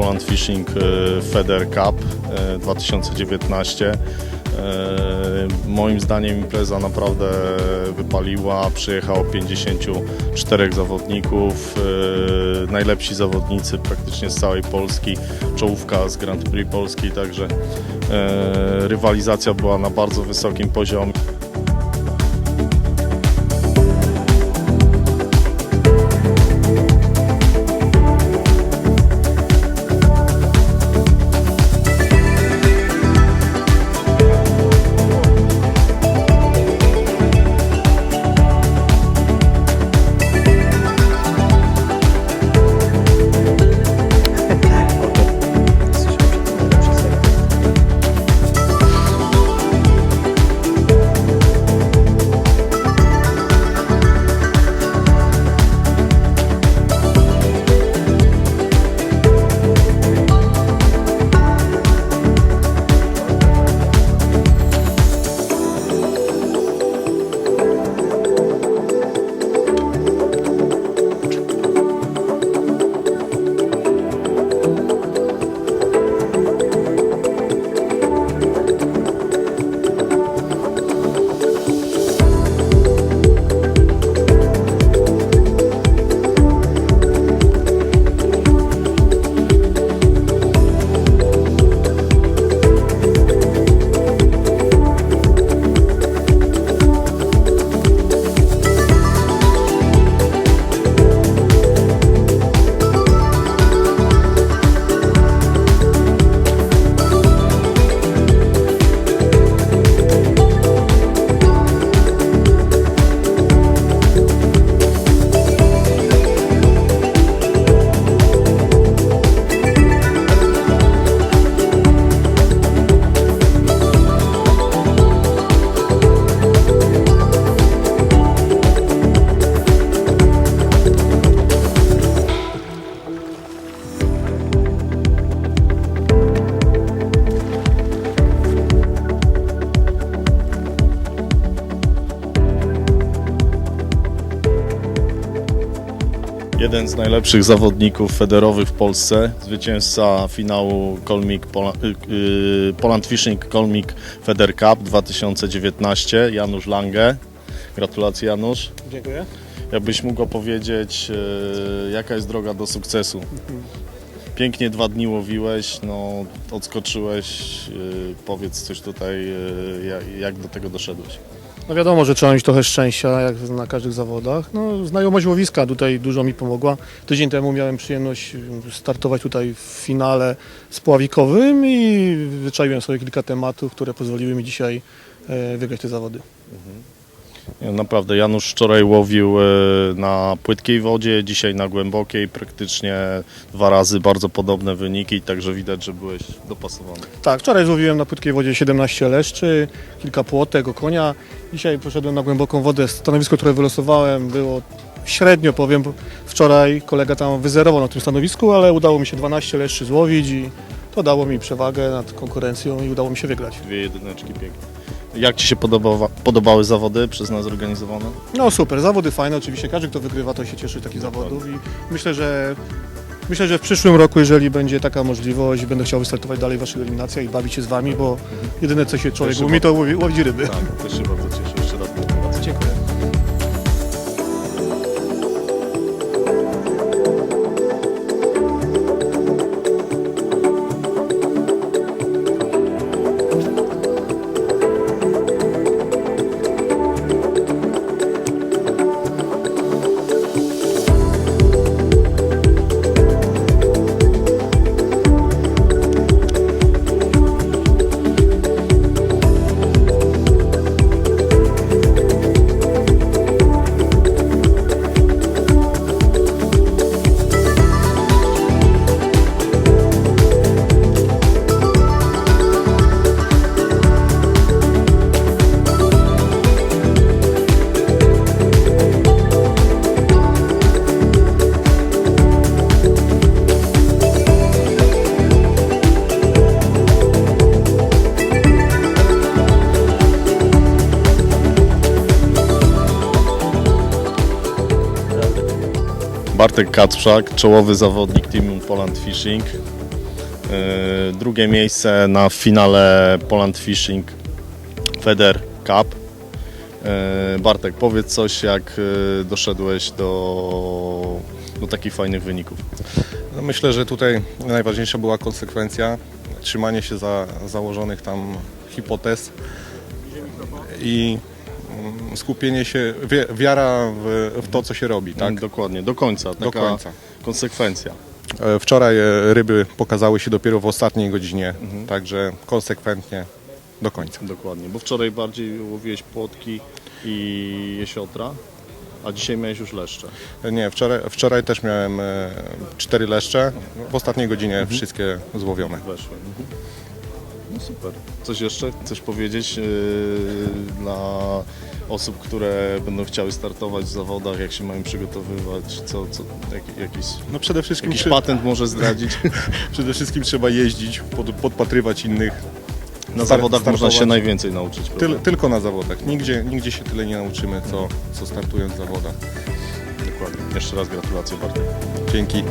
Poland Fishing e, Feder Cup e, 2019. E, Moim zdaniem impreza naprawdę wypaliła. Przyjechało 54 zawodników, e, najlepsi zawodnicy praktycznie z całej Polski, czołówka z Grand Prix Polski, także e, rywalizacja była na bardzo wysokim poziomie. Jeden z najlepszych zawodników federowych w Polsce, zwycięzca finału Kolmik Pola, y, y, Poland Fishing Kolmik Feder Cup 2019, Janusz Lange. Gratulacje Janusz. Dziękuję. Jakbyś mógł opowiedzieć, y, jaka jest droga do sukcesu? Pięknie dwa dni łowiłeś, no, odskoczyłeś. y, Powiedz coś tutaj, y, jak, jak do tego doszedłeś. No wiadomo, że trzeba mieć trochę szczęścia, jak na każdych zawodach. No, znajomość łowiska tutaj dużo mi pomogła. Tydzień temu miałem przyjemność startować tutaj w finale spławikowym i wyczaiłem sobie kilka tematów, które pozwoliły mi dzisiaj e, wygrać te zawody. Nie, Naprawdę, Janusz wczoraj łowił e, na płytkiej wodzie, dzisiaj na głębokiej, praktycznie dwa razy bardzo podobne wyniki, także widać, że byłeś dopasowany. Tak, wczoraj złowiłem na płytkiej wodzie 17 leszczy, kilka płotek, okonia. Dzisiaj poszedłem na głęboką wodę. Stanowisko, które wylosowałem było średnio, powiem. Wczoraj kolega tam wyzerował na tym stanowisku, ale udało mi się 12 leszczy złowić i to dało mi przewagę nad konkurencją i udało mi się wygrać. Dwie jedyneczki piękne. Jak Ci się podobała, podobały zawody przez nas zorganizowane? No super, zawody fajne, oczywiście każdy kto wygrywa to się cieszy z takich zawodów i myślę, że myślę, że w przyszłym roku, jeżeli będzie taka możliwość, będę chciał wystartować dalej w waszych eliminacjach i bawić się z wami, bo jedyne co się człowiek Też umie to łowi, łowić ryby. Tak, też się bardzo cieszę. Bartek Kacprzak, czołowy zawodnik teamu Poland Fishing. Yy, Drugie miejsce na finale Poland Fishing Feder Cup. Yy, Bartek, powiedz coś, jak yy, doszedłeś do, do takich fajnych wyników. No myślę, że tutaj najważniejsza była konsekwencja, trzymanie się za założonych tam hipotez i skupienie się, wi- wiara w, w to, co się robi. Tak? Dokładnie, do końca. Do końca. konsekwencja. E, Wczoraj e, ryby pokazały się dopiero w ostatniej godzinie, także konsekwentnie do końca. Dokładnie, bo wczoraj bardziej łowiłeś płotki i jesiotra, a dzisiaj miałeś już leszcze. E, Nie, wczoraj, wczoraj też miałem cztery leszcze, w ostatniej godzinie wszystkie złowione. Weszły. Mhm. No super. Coś jeszcze chcesz powiedzieć yy, dla osób, które będą chciały startować w zawodach, jak się mają przygotowywać, co, co jak, jakiś, No przede wszystkim jakiś patent może zdradzić? Przede wszystkim trzeba jeździć, pod, podpatrywać innych. Na Star- zawodach można się startować. najwięcej nauczyć. Tyl, tylko na zawodach. Nigdzie, nigdzie się tyle nie nauczymy, co, co startując w zawodach. Dokładnie. Jeszcze raz gratulacje Bartek. Dzięki.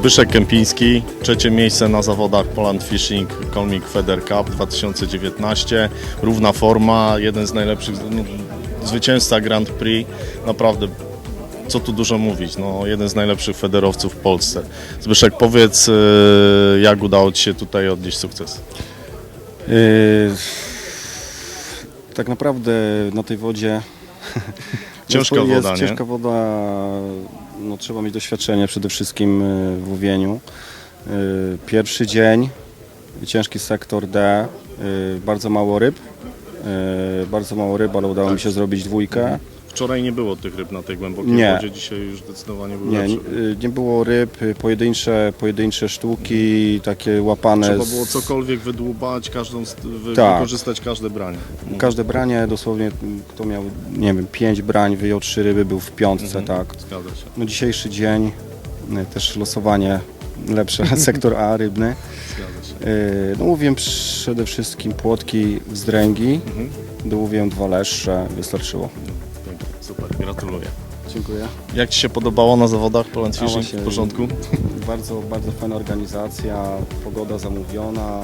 Zbyszek Kępiński, trzecie miejsce na zawodach Poland Fishing Colmik Feder Cup 2019. Równa forma, jeden z najlepszych, no, zwycięzca Grand Prix, naprawdę co tu dużo mówić, no, jeden z najlepszych federowców w Polsce. Zbyszek, powiedz, e, jak udało Ci się tutaj odnieść sukces? Yy, tak naprawdę na tej wodzie Ciężka woda, jest nie? ciężka woda, no, trzeba mieć doświadczenie przede wszystkim yy, w łowieniu. Yy, Pierwszy dzień, ciężki sektor D, yy, bardzo mało ryb, bardzo mało ryb, ale udało mi się zrobić dwójkę. Wczoraj nie było tych ryb na tej głębokiej Nie. wodzie, dzisiaj już zdecydowanie były Nie, nie, nie było ryb, yy, pojedyncze, pojedyncze sztuki, takie łapane Trzeba było cokolwiek wydłubać, każdą, Tak. wykorzystać każde branie. Każde branie, dosłownie m, kto miał, nie wiem, pięć brań, wyjął trzy ryby, był w piątce, Mhm. tak. Zgadza się. No dzisiejszy dzień, y, też losowanie lepsze, sektor A rybny. Zgadza się. Y, No mówiłem przede wszystkim płotki, wzdręgi, Mhm. dołowiłem dwa leszcze, wystarczyło. Super, gratuluję. Dziękuję. Jak Ci się podobało na zawodach Poland A Fishing? właśnie, W porządku? Bardzo, bardzo fajna organizacja, pogoda zamówiona,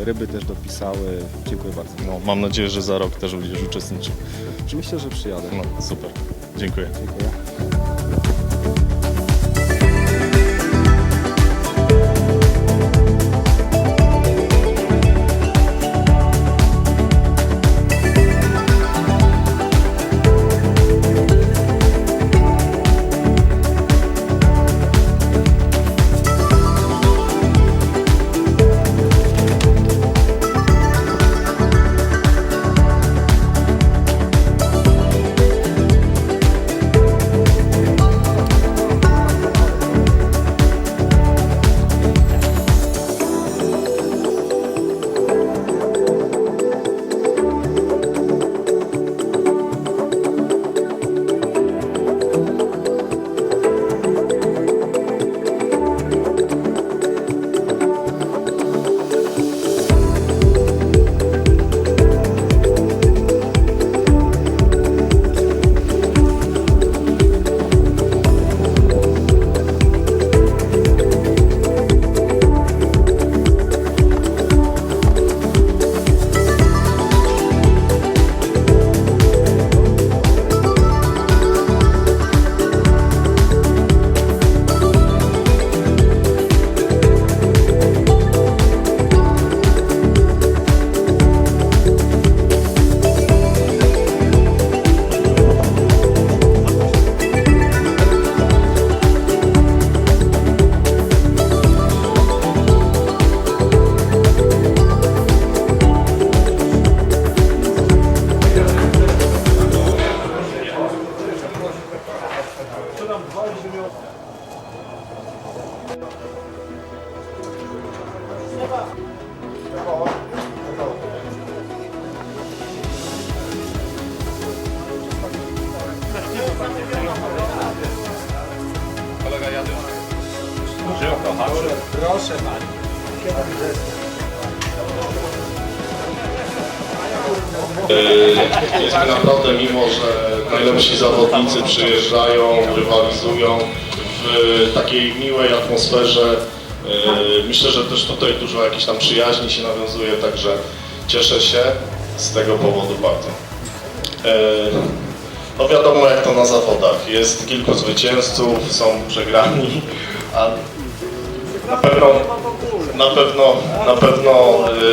y, ryby też dopisały. Dziękuję bardzo. No, mam nadzieję, że za rok też będziesz uczestniczył. Myślę, że przyjadę. No, super. Dziękuję. Dziękuję. Jest mi naprawdę mimo, że najlepsi zawodnicy przyjeżdżają, rywalizują w takiej miłej atmosferze. Yy, Myślę, że też tutaj dużo jakichś tam przyjaźni się nawiązuje, także cieszę się z tego powodu bardzo. Yy, No wiadomo jak to na zawodach. Jest kilku zwycięzców, są przegrani, a na pewno, na pewno, na pewno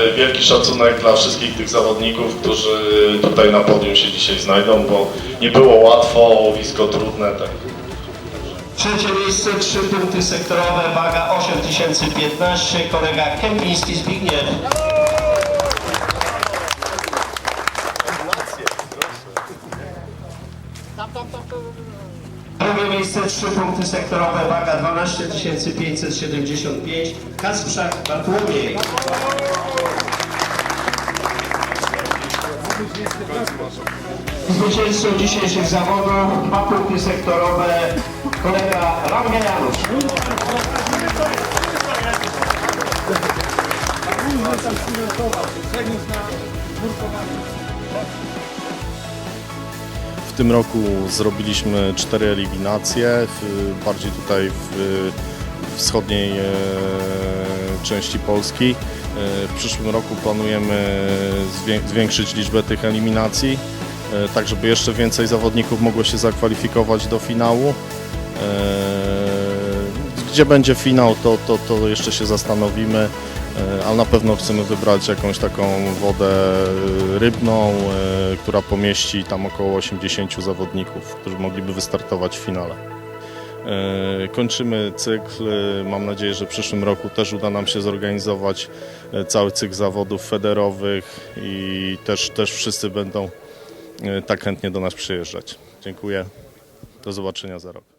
y, wielki szacunek dla wszystkich tych zawodników, którzy tutaj na podium się dzisiaj znajdą, bo nie było łatwo, łowisko trudne. Tak. Trzecie miejsce, trzy punkty sektorowe, waga 8015, kolega Kępiński Zbigniew. Drugie miejsce, trzy punkty sektorowe, waga 12575, Kasprzak Bartłomiej. Zwycięzcą dzisiejszych zawodów, dwa punkty sektorowe, kolega Ranga Janusz. W tym roku zrobiliśmy cztery eliminacje, bardziej tutaj w wschodniej e, części Polski. E, W przyszłym roku planujemy zwię- zwiększyć liczbę tych eliminacji. e, tak żeby jeszcze więcej zawodników mogło się zakwalifikować do finału. Gdzie będzie finał, to, to, to jeszcze się zastanowimy, ale na pewno chcemy wybrać jakąś taką wodę e, rybną, e, która pomieści tam około 80 zawodników, którzy mogliby wystartować w finale. E, Kończymy cykl. E, Mam nadzieję, że w przyszłym roku też uda nam się zorganizować e, cały cykl zawodów federowych i też, też wszyscy będą e, tak chętnie do nas przyjeżdżać. Dziękuję. Do zobaczenia za rok.